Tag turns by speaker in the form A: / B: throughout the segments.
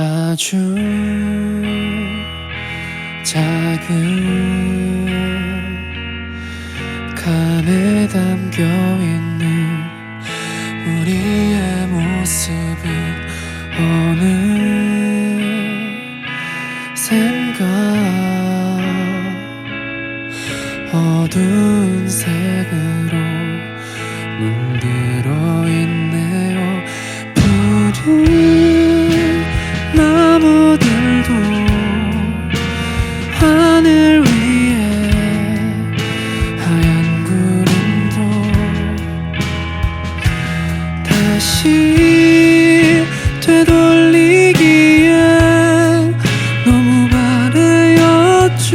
A: 아주 작은 칸에 담겨 있는 우리의 모습은 어느 생각 어두운 색으로 물들어 있네요. 푸른 위에 하얀 구름도 다시 되돌리기엔 너무 바래였죠.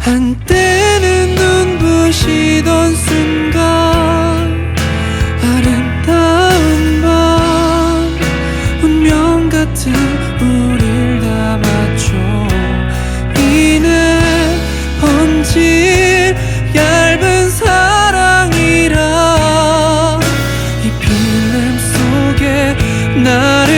A: 한때는 눈부시던 마음 속에 나